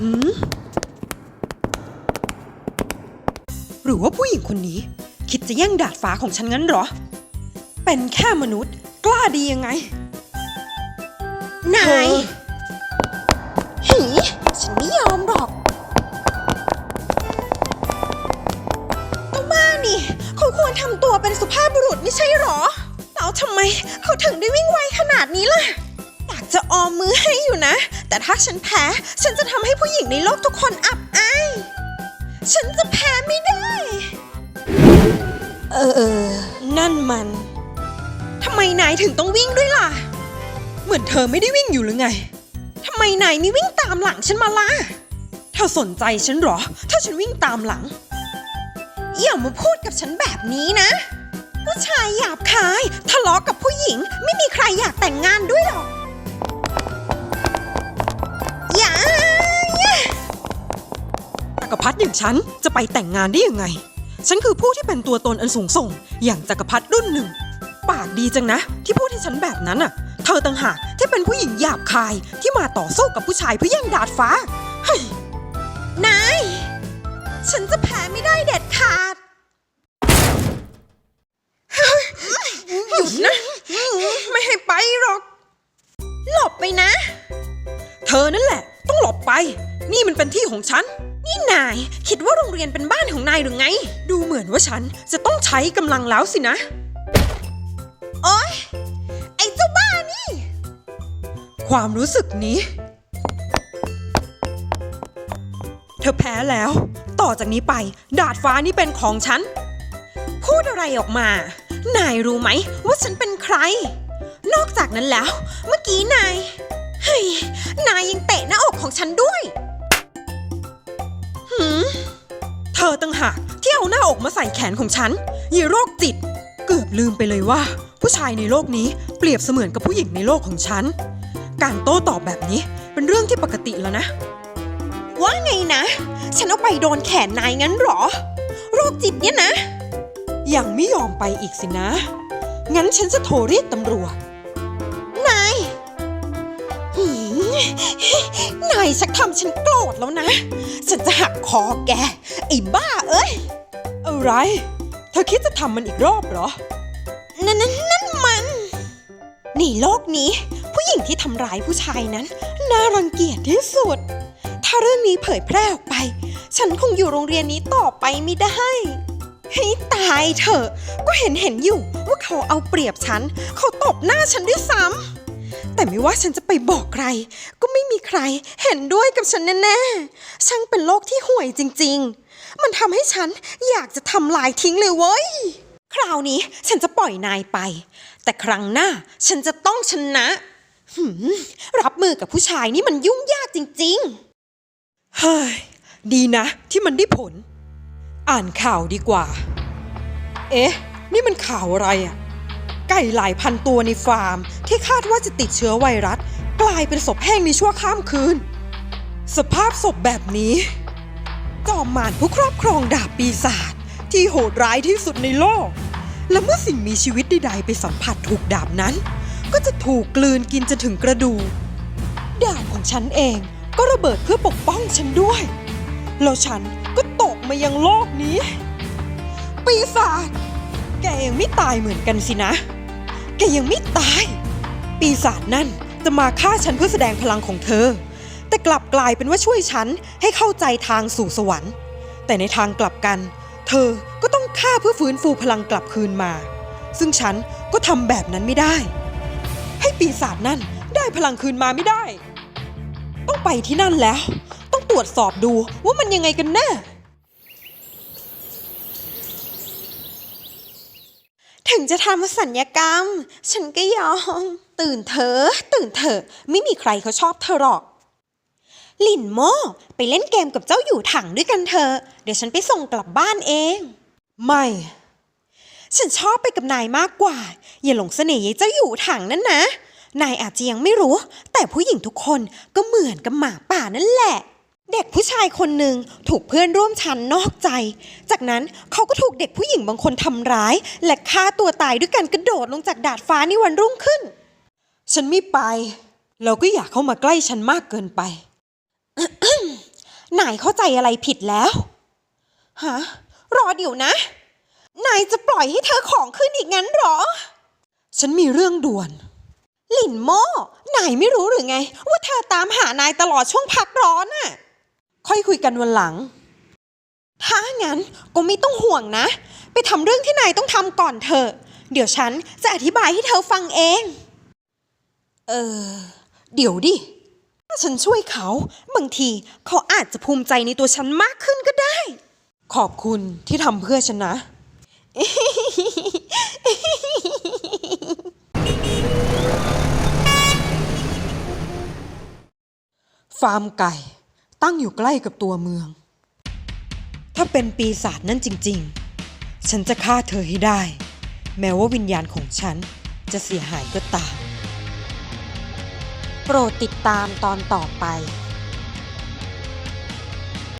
อืมหรือว่าผู้หญิงคนนี้ คิดจะแย่งดาดฟ้าของฉันงั้นเหรอ เป็นแค่มนุษย์กล้าดียังไง นายหีฉันไม่ยอมหรอกก็บ้านี่เขาควรทำตัวเป็นสุภาพบุรุษไม่ใช่หรอแล้วทำไมเขาถึงได้วิ่งไวขนาดนี้ล่ะอยาก จะออมมือให้อยู่นะ แต่ถ้าฉันแพ้ ฉันจะทำให้ผู้หญิงในโลกทุกคนอับอาย ฉันจะแพ้ไม่ได้ เออเออ นั่นมัน ทำไมนายถึงต้องวิ่งด้วยล่ะ เหมือนเธอไม่ได้วิ่งอยู่หรือไง ทำไมนายไม่วิ่งตามหลังฉันมาล่ะ เธอสนใจฉันหรอ ถ้าฉันวิ่งตามหลัง อย่ามาพูดกับฉันแบบนี้นะ ผู้ชายหยาบคาย ทะเลาะกับผู้หญิง ไม่มีใครอยากแต่งงานด้วยหรอก กรพรรดิอย่างฉันจะไปแต่งงานได้ยังไง ฉันคือผู้ที่เป็นตัวตนอันสูงส่ง อย่างจักรพรรดิรุ่นหนึ่ง ปากดีจังนะ ที่พูดให้ฉันแบบนั้นน่ะ เธอต่างหากที่เป็นผู้หญิงหยาบคายที่มาต่อสู้กับผู้ชายเพื่อแย่งดาดฟ้า เฮ้ย นาย ฉันจะแพ้ไม่ได้เด็ดขาด หยุดนะ ไม่ให้ไปหรอก หลบไปนะ เธอนั่นแหละ ต้องหลบไป นี่มันเป็นที่ของฉัน นี่นาย คิดว่าโรงเรียนเป็นบ้านของนายหรือไง ดูเหมือนว่าฉันจะต้องใช้กำลังแล้วสินะ โอ๊ย ไอ้เจ้าบ้านี่ ความรู้สึกนี้ เธอแพ้แล้ว ต่อจากนี้ไป ดาดฟ้านี่เป็นของฉัน พูดอะไรออกมา นายรู้ไหมว่าฉันเป็นใคร นอกจากนั้นแล้ว เมื่อกี้นาย เฮ้ย นายยังเตะหน้าอกของฉันด้วย เธอตั้งหากที่เอาหน้าอกมาใส่แขนของฉันยีโรคจิต เกือบลืมไปเลยว่า ผู้ชายในโลกนี้เปรียบเสมือนกับผู้หญิงในโลกของฉัน การโต้ตอบแบบนี้เป็นเรื่องที่ปกติแล้วนะ ว่าไงนะ ฉันเอาไปโดนแขนนายงั้นเหรอ โรคจิตเนี่ยนะ ยังไม่ยอมไปอีกสินะ งั้นฉันจะโทรเรียกตำรวจ นายชักทำฉันโกรธแล้วนะ ฉันจะหักคอแก ไอ้บ้าเอ้ย อะไร เธอคิดจะทำมันอีกรอบเหรอ นั่นนั่นนั่นมันในโลกนี้ ผู้หญิงที่ทำร้ายผู้ชายนั้น น่ารังเกียจที่สุด ถ้าเรื่องนี้เผยแพร่ออกไป ฉันคงอยู่โรงเรียนนี้ต่อไปไม่ได้ให้ตายเถอะ ก็เห็นเห็นอยู่ว่าเขาเอาเปรียบฉัน เขาตบหน้าฉันด้วยซ้ำ แต่ไม่ว่าฉันจะไปบอกใคร ก็ไม่มีใครเห็นด้วยกับฉันแน่ๆช่างเป็นโลกที่ห่วยจริง ๆ มันทำให้ฉันอยากจะทำลายทิ้งเลยเว้ย คราวนี้ฉันจะปล่อยนายไป แต่ครั้งหน้าฉันจะต้องชนะหืมรับมือกับผู้ชายนี่มันยุ่งยากจริงเฮ้ย ดีนะที่มันได้ผล อ่านข่าวดีกว่า เอ๊ะ นี่มันข่าวอะไรอะไก่หลายพันตัวในฟาร์ม ที่คาดว่าจะติดเชื้อไวรัส กลายเป็นศพแห้งในชั่วข้ามคืน สภาพศพแบบนี้ จอมมารผู้ครอบครองดาบปีศาจที่โหดร้ายที่สุดในโลก และเมื่อสิ่งมีชีวิตใดๆไปสัมผัสถูกดาบนั้น ก็จะถูกกลืนกินจนถึงกระดูกดาบของฉันเองก็ระเบิดเพื่อปกป้องฉันด้วย แล้วฉันก็ตกมายังโลกนี้ ปีศาจแกยังไม่ตายเหมือนกันสินะ แกยังไม่ตาย ปีศาจนั่นจะมาฆ่าฉันเพื่อแสดงพลังของเธอ แต่กลับกลายเป็นว่าช่วยฉันให้เข้าใจทางสู่สวรรค์ แต่ในทางกลับกัน เธอก็ต้องฆ่าเพื่อฟื้นฟูพลังกลับคืนมา ซึ่งฉันก็ทำแบบนั้นไม่ได้ ให้ปีศาจนั่นได้พลังคืนมาไม่ได้ ต้องไปที่นั่นแล้ว ต้องตรวจสอบดูว่ามันยังไงกันแน่ ถึงจะทำสัญญกรรม ฉันก็ยอม ตื่นเถอะตื่นเถอะ ไม่มีใครเขาชอบเธอหรอก หลินโม่ไปเล่นเกมกับเจ้าอยู่ถังด้วยกันเถอะเดี๋ยวฉันไปส่งกลับบ้านเอง ไม่ ฉันชอบไปกับนายมากกว่า อย่าหลงเสน่ห์ยายเจ้าอยู่ถังนั่นนะ นายอาจจะยังไม่รู้ แต่ผู้หญิงทุกคนก็เหมือนกับหมาป่านั่นแหละ เด็กผู้ชายคนหนึ่งถูกเพื่อนร่วมชั้นนอกใจ จากนั้นเขาก็ถูกเด็กผู้หญิงบางคนทำร้าย และฆ่าตัวตายด้วยการกระโดดลงจากดาดฟ้าในวันรุ่งขึ้น ฉันไม่ไปแล้วก็อยากเข้ามาใกล้ฉันมากเกินไปนายเข้าใจอะไรผิดแล้วฮะรอเดี๋ยวนะ นายจะปล่อยให้เธอของขึ้นอีกงั้นเหรอ ฉันมีเรื่องด่วน หลินโม่นายไม่รู้หรือไง ว่าเธอตามหานายตลอดช่วงพักร้อนน่ะ ค่อยคุยกันวันหลัง ถ้างั้นก็ไม่ต้องห่วงนะ ไปทำเรื่องที่นายต้องทำก่อนเถอะ เดี๋ยวฉันจะอธิบายให้เธอฟังเอง เออ เดี๋ยวดิ ถ้าฉันช่วยเขา บางทีเขาอาจจะภูมิใจในตัวฉันมากขึ้นก็ได้ ขอบคุณที่ทำเพื่อฉันนะ ฟาร์มไก่ ตั้งอยู่ใกล้กับตัวเมือง ถ้าเป็นปีศาจนั่นจริง ๆ ฉันจะฆ่าเธอให้ได้ แม้ว่าวิญญาณของฉันจะเสียหายก็ตาม โปรดติดตามตอนต่อไป